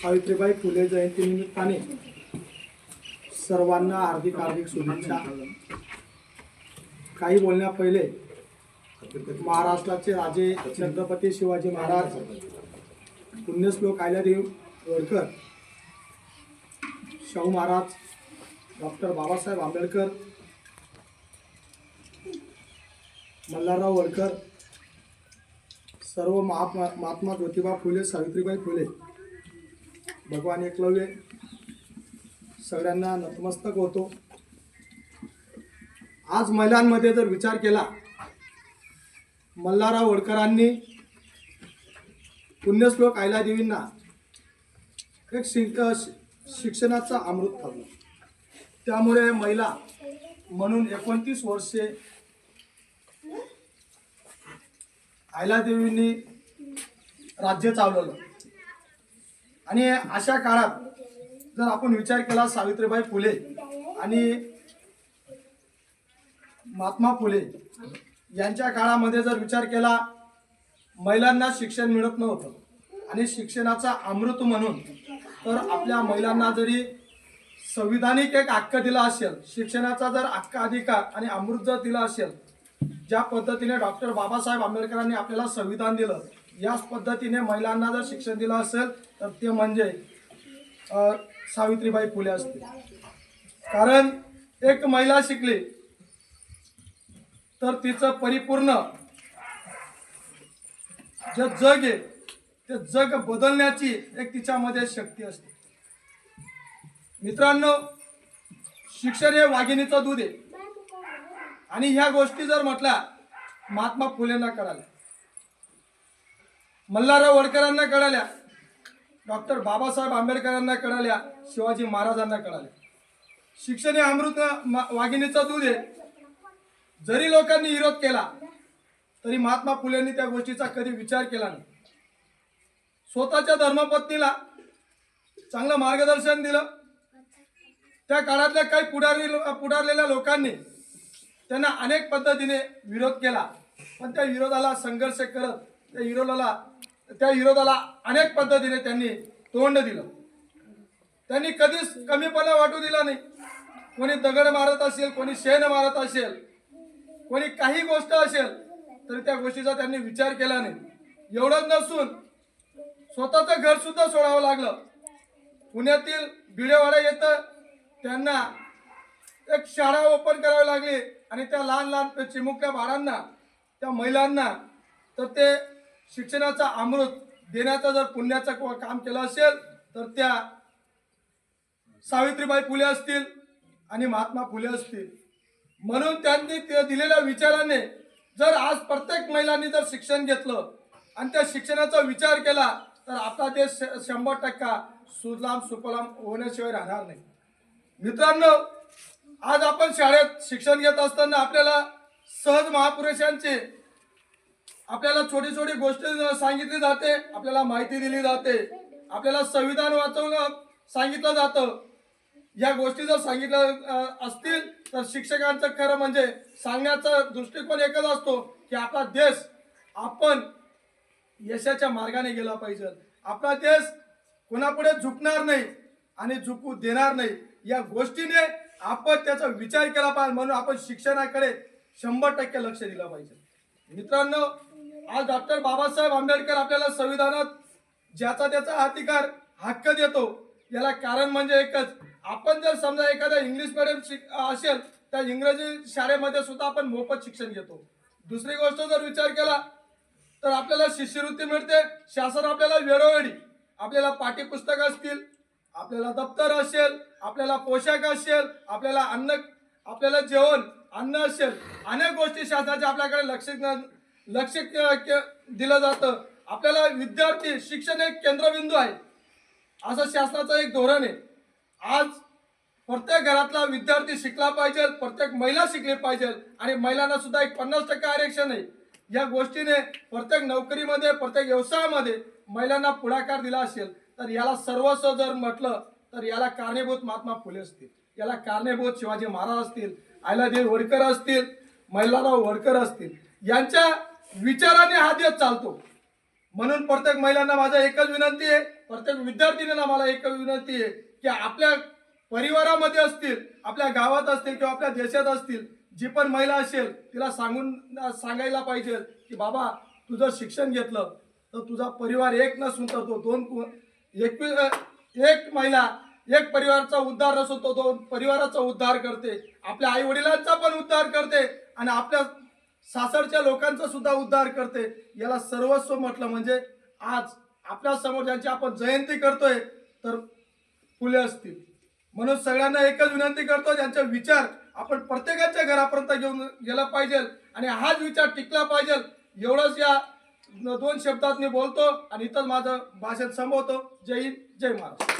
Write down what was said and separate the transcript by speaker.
Speaker 1: सावित्रीबाई फुले जयंती निमित्ताने सर्वांना हार्दिक हार्दिक शुभेच्छा. काही बोलण्या पहिले महाराष्ट्राचे राजे छत्रपती शिवाजी महाराज पुण्यश्लोक आयल्यादेव होळकर शाहू महाराज डॉक्टर बाबासाहेब आंबेडकर मल्हारराव होळकर सर्व महात्मा महात्मा ज्योतिबा फुले सावित्रीबाई फुले भगवान एकलव्य सगळ्यांना नतमस्तक होतो. आज महिलांमध्ये जर विचार केला मल्हारराव होळकरांनी पुण्यश्लोक आयलादेवींना एक शिक शिक्षणाचा अमृत ठरलं. त्यामुळे महिला म्हणून एकोणतीस वर्षे आयलादेवींनी राज्य चालवलं. आणि अशा काळात जर आपण विचार केला सावित्रीबाई फुले आणि महात्मा फुले यांच्या काळामध्ये जर विचार केला महिलांना शिक्षण मिळत नव्हतं आणि शिक्षणाचा अमृत म्हणून तर आपल्या महिलांना जरी संविधानिक एक हक्क दिला असेल शिक्षणाचा जर हक्क अधिकार आणि अमृत जर दिला असेल ज्या पद्धतीने डॉक्टर बाबासाहेब आंबेडकरांनी आपल्याला संविधान दिलं याच पद्धतीने महिलांना जर शिक्षण दिलं असेल तर ते म्हणजे सावित्रीबाई फुले असतील. कारण एक महिला शिकली तर तिचं परिपूर्ण जे जग आहे ते जग बदलण्याची एक तिच्यामध्ये शक्ती असते. मित्रांनो शिक्षण हे वाघिणीचं दूध आहे. आणि ह्या गोष्टी जर म्हटल्या महात्मा फुलेंना कळाल्या मल्हारराव वडकरांना कळाल्या. डॉक्टर बाबासाहेब आंबेडकरांना कळाल्या शिवाजी महाराजांना कळाल्या. शिक्षण हे अमृत मा- दूध आहे. जरी लोकांनी विरोध केला तरी महात्मा फुलेंनी त्या गोष्टीचा कधी विचार केला नाही. स्वतःच्या धर्मपत्नीला चांगलं मार्गदर्शन दिलं. त्या काळातल्या काही पुढारी पुढारलेल्या लोकांनी त्यांना अनेक पद्धतीने विरोध केला. पण त्या विरोधाला संघर्ष करत त्या विरोधाला त्या विरोधाला अनेक पद्धतीने त्यांनी तोंड दिलं. त्यांनी कधीच कमीपणा वाटू दिला नाही. कोणी दगड मारत असेल कोणी शेण मारत असेल कोणी काही गोष्ट असेल तरी त्या गोष्टीचा त्यांनी विचार केला नाही. एवढंच नसून स्वतःचं घर सुद्धा सोडावं लागलं. पुण्यातील भिडेवाडा येतं त्यांना एक शाळा ओपन करावी लागली आणि त्या लहान लहान चिमुकल्या बाळांना त्या महिलांना तर ते शिक्षणाचा अमृत देण्याचा जर पुण्याचं काम केलं असेल तर त्या सावित्रीबाई फुले असतील आणि महात्मा फुले असतील. म्हणून त्यांनी ते दिलेल्या विचाराने जर आज प्रत्येक महिलांनी जर शिक्षण घेतलं आणि त्या शिक्षणाचा विचार केला तर आपला देश श- शंभर टक्का सुजलाम सुफलाम होण्याशिवाय राहणार नाही. मित्रांनो आज आपण शाळेत शिक्षण घेत असताना आपल्याला सहज महापुरुषांचे आपल्याला छोटी छोटी गोष्ट सांगितली जाते आपल्याला माहिती दिली जाते. आपल्याला संविधान वाचवणं सांगितलं जातं. या गोष्टी जर सांगितल्या असतील तर शिक्षकांचं खरं म्हणजे सांगण्याचा दृष्टिकोन एकच असतो की आपला देश आपण यशाच्या मार्गाने गेला पाहिजे. आपला देश कोणापुढे झुकणार नाही आणि झुकू देणार नाही. या गोष्टीने आपण त्याचा विचार केला पाहिजे म्हणून आपण शिक्षणाकडे शंभर टक्के लक्ष दिलं पाहिजे. मित्रांनो आज डॉक्टर बाबासाहेब आंबेडकर आपल्याला संविधानात ज्याचा त्याचा अधिकार हक्क देतो याला कारण म्हणजे एकच. आपण जर समजा एखाद्या इंग्लिश मिडियम शिक असेल तर इंग्रजी शाळेमध्ये सुद्धा आपण मोफत शिक्षण घेतो. दुसरी गोष्ट जर विचार केला तर आपल्याला शिष्यवृत्ती मिळते शासन आपल्याला वेळोवेळी आपल्याला पाठ्यपुस्तक असतील आपल्याला दप्तर असेल आपल्याला पोशाख असेल आपल्याला अन्न आपल्याला जेवण अन्न असेल अनेक गोष्टी शासनाच्या आपल्याकडे लक्ष लक्ष दिलं जातं. आपल्याला विद्यार्थी शिक्षण एक केंद्रबिंदू आहे. असं शासनाचं एक धोरण आहे. आज प्रत्येक घरातला विद्यार्थी शिकला पाहिजे प्रत्येक महिला शिकली पाहिजे आणि महिलांना सुद्धा एक पन्नास टक्के आरक्षण आहे. या गोष्टीने प्रत्येक नोकरीमध्ये प्रत्येक व्यवसायामध्ये महिलांना पुढाकार दिला असेल तर याला सर्वस्व जर म्हटलं तर याला कारणीभूत महात्मा फुले असतील. याला कारणीभूत शिवाजी महाराज असतील आयलादेवी होळकर असतील महिलाराव होळकर असतील. यांच्या विचाराने हा देश चालतो. म्हणून प्रत्येक महिलांना माझा एकच विनंती आहे प्रत्येक विद्यार्थिनीला मला एकच विनंती आहे की आपल्या परिवारामध्ये असतील आपल्या गावात असतील किंवा आपल्या देशात असतील जी पण महिला असेल तिला सांगून सांगायला पाहिजे की बाबा तुझं शिक्षण घेतलं तर तुझा परिवार एक नसून तर तो दोन कु- एकवी एक महिला एक परिवारचा उद्धार नसून तो दोन परिवाराचा उद्धार करते आपल्या आई वडिलांचा पण उद्धार करते आणि आपल्या सासरच्या लोकांचा सुद्धा उद्धार करते. याला सर्वस्व म्हटलं म्हणजे आज आपल्यासमोर ज्यांची आपण जयंती करतोय तर फुले असतील. म्हणून सगळ्यांना एकच विनंती करतो ज्यांचे विचार आपण प्रत्येकाच्या घरापर्यंत घेऊन गेला पाहिजे आणि हाच विचार टिकला पाहिजे. एवढंच या दोन शब्दात मी बोलतो आणि इथंच माझं भाषण संपवतो. जय हिंद जय महाराष्ट्र.